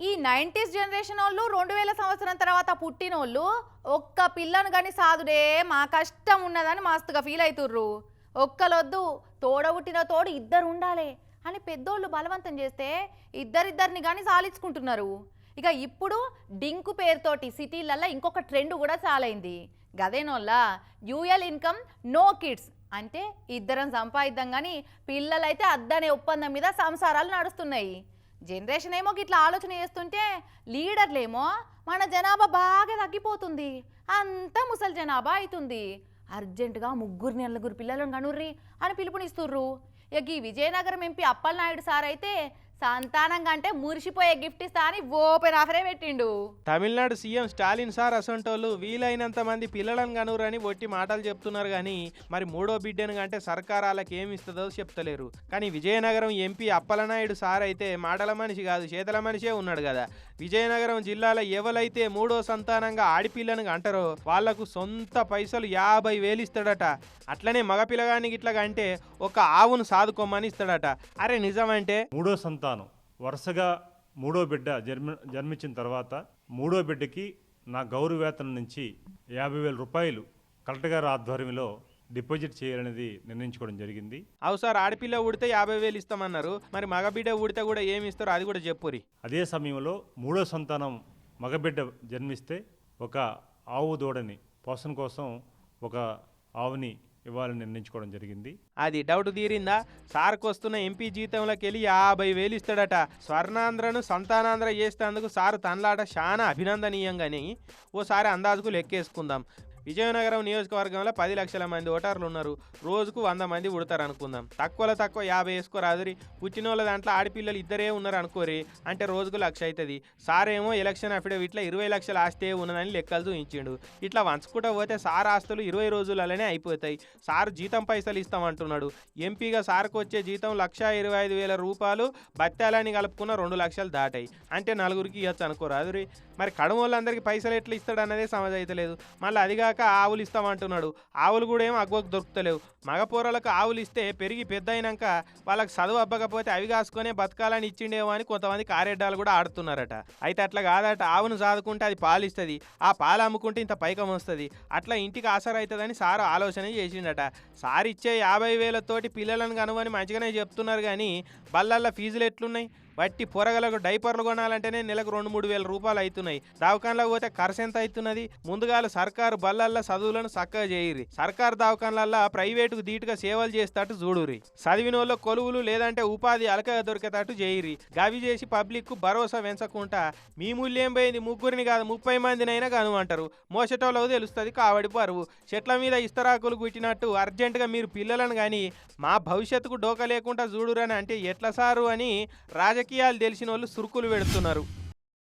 ఈ nineties generation వాళ్ళు రెండు వేల సంవత్సరం తర్వాత పుట్టిన వాళ్ళు ఒక్క పిల్లను కానీ సాదుడే మా కష్టం ఉన్నదని మస్తుగా ఫీల్ అవుతుర్రు ఒక్కలొద్దు తోడబుట్టిన తోడు ఇద్దరు ఉండాలి అని పెద్దోళ్ళు బలవంతం చేస్తే ఇద్దరిద్దరిని కానీ సాలించుకుంటున్నారు. ఇక ఇప్పుడు డింకు పేరుతోటి సిటీలల్లో ఇంకొక ట్రెండ్ కూడా చాలైంది గదేనోళ్ళ యూఎల్ ఇన్కమ్ నో కిడ్స్ అంటే ఇద్దరం సంపాదిద్దాం కానీ పిల్లలైతే అద్దనే ఒప్పందం మీద సంసారాలు నడుస్తున్నాయి. జనరేషన్ ఏమో ఇట్లా ఆలోచన చేస్తుంటే లీడర్లేమో మన జనాభా బాగా తగ్గిపోతుంది. అంతా ముసలి జనాభా అవుతుంది అర్జెంటుగా ముగ్గురు నలుగురు పిల్లలను కనుర్రి అని పిలుపునిస్తుర్రు. ఇక ఈ విజయనగరం ఎంపీ అప్పలనాయుడు సార్ అయితే సంతానం కంటే మురిసిపోయే గిఫ్ట్ ఇస్తా అని ఓపెన్ ఆఫరే పెట్టిండు. తమిళనాడు సీఎం స్టాలిన్ సార్ అసంటోళ్ళు వీలైనంత మంది పిల్లలను కనురని ఒట్టి మాటలు చెప్తున్నారు కానీ మరి మూడో బిడ్డను కంటే సర్కార్ వాళ్ళకి ఏమి ఇస్తుందో చెప్తలేరు. కానీ విజయనగరం ఎంపీ అప్పలనాయుడు సార్ అయితే మాటల మనిషి కాదు చేతల మనిషే ఉన్నాడు కదా. విజయనగరం జిల్లాలో ఎవరైతే మూడో సంతానంగా ఆడిపిల్లను అంటారో వాళ్ళకు సొంత పైసలు యాభై వేలు ఇస్తాడట. అట్లనే మగపిల్లగానికి ఇట్లా అంటే ఒక ఆవును సాదుకోమని ఇస్తాడట. అరే నిజమంటే? మూడో సంతానం. వరుసగా మూడో బిడ్డ జన్మ జన్మించిన తర్వాత మూడో బిడ్డకి నా గౌరవేతనం నుంచి యాభై వేల రూపాయలు కలెక్టర్ గారి ఆధ్వర్యంలో డిపాజిట్ చేయాలనేది నిర్ణయించుకోవడం జరిగింది. అవు సార్ ఆడపిల్ల ఉడితే యాభై వేలు ఇస్తామన్నారు. మరి మగబిడ్డ ఉడితే కూడా ఏమి ఇస్తారో? అది కూడా చెప్పురి. అదే సమయంలో మూడో సంతానం మగబిడ్డ జన్మిస్తే ఒక ఆవు దూడని పోషణ కోసం ఒక ఆవుని ఇవ్వాలని నిర్ణయించుకోవడం జరిగింది. అది డౌట్ తీరిందా? సార్కు వస్తున్న ఎంపీ జీతంలోకి వెళ్ళి యాభై వేలు ఇస్తాడట. స్వర్ణాంధ్రను సంతానాంధ్ర చేసేందుకు సారు తనలాట చాలా అభినందనీయంగాని ఓసారి అందాజుకు లెక్కేసుకుందాం. విజయనగరం నియోజకవర్గంలో పది లక్షల మంది ఓటర్లు ఉన్నారు. రోజుకు వంద మంది ఉడతారు అనుకుందాం తక్కువలో తక్కువ యాభై వేసుకోరాదురి పుట్టిన వాళ్ళ దాంట్లో ఆడపిల్లలు ఇద్దరే ఉన్నారు అనుకోరి అంటే రోజుకు లక్ష అవుతుంది సారేమో ఎలక్షన్ అఫిడవిట్లో ఇరవై లక్షల ఆస్తే ఉన్నదని లెక్కలు చూపించిండు. ఇట్లా వంచుకుంటూ పోతే సార్ ఆస్తులు ఇరవై రోజులలోనే అయిపోతాయి. సార్ జీతం పైసలు ఇస్తామంటున్నాడు. ఎంపీగా సార్కు వచ్చే జీతం లక్ష ఇరవై ఐదు వేల రూపాయలు బత్తాలని కలుపుకున్న రెండు లక్షలు దాటాయి. అంటే నలుగురికి ఇవ్వచ్చు అనుకోరాదురి. మరి కడుమోళ్ళందరికీ పైసలు ఎట్లా ఇస్తాడు అన్నదే సమజ్ అవుతలేదు మళ్ళీ అదిగాక ఆవులు ఇస్తామంటున్నాడు. ఆవులు కూడా ఏం అగ్వకు దొరుకుతలేవు. మగపోరలకు ఆవులు ఇస్తే పెరిగి పెద్ద అయినాక వాళ్ళకి చదువు అబ్బకపోతే అవి కాసుకొనే బతకాలని ఇచ్చిండేమో అని కొంతమంది కారెడ్డాలు కూడా ఆడుతున్నారట. అయితే అట్లా కాదట. ఆవును సాదుకుంటే అది పాలు ఇస్తుంది ఆ పాలు అమ్ముకుంటే ఇంత పైకం వస్తుంది. అట్లా ఇంటికి ఆసర అవుతుందని సారు ఆలోచన చేసిండట. సార్ ఇచ్చే యాభై వేలతోటి పిల్లలను కనుగొని మంచిగానే చెప్తున్నారు కానీ బల్లల్లో ఫీజులు ఎట్లున్నాయి? వట్టి పొరగలకు డైపర్లు కొనాలంటేనే నెలకు రెండు మూడు వేల రూపాయలు అవుతున్నాయి. దవాఖాన్లకు పోతే ఖర్చు ఎంత అవుతున్నది? ముందుగాలు సర్కారు బల్లల్లో చదువులను చక్కగా చేయరి సర్కారు దవాఖాన్లల్లో ప్రైవేటుకు ధీటుగా సేవలు చేసేటట్టు చూడురి చదివిన వాళ్ళ కొలువులు లేదంటే ఉపాధి అలకగా దొరికేటట్టు చేయరి గవి చేసి పబ్లిక్కు భరోసా పెంచకుండా మీ మూల్యం పోయింది ముగ్గురిని కాదు ముప్పై మందినైనా కనుమంటారు మోసటోళ్ళకు తెలుస్తుంది కావడి పరువు చెట్ల మీద ఇస్తరాకులు కుట్టినట్టు అర్జెంటుగా మీరు పిల్లలను కానీ మా భవిష్యత్తుకు డోక లేకుండా చూడురని అంటే ఎట్లా సారు అని రాజకీయాలు తెలిసిన వాళ్ళు సురుకులు పెడుతున్నారు.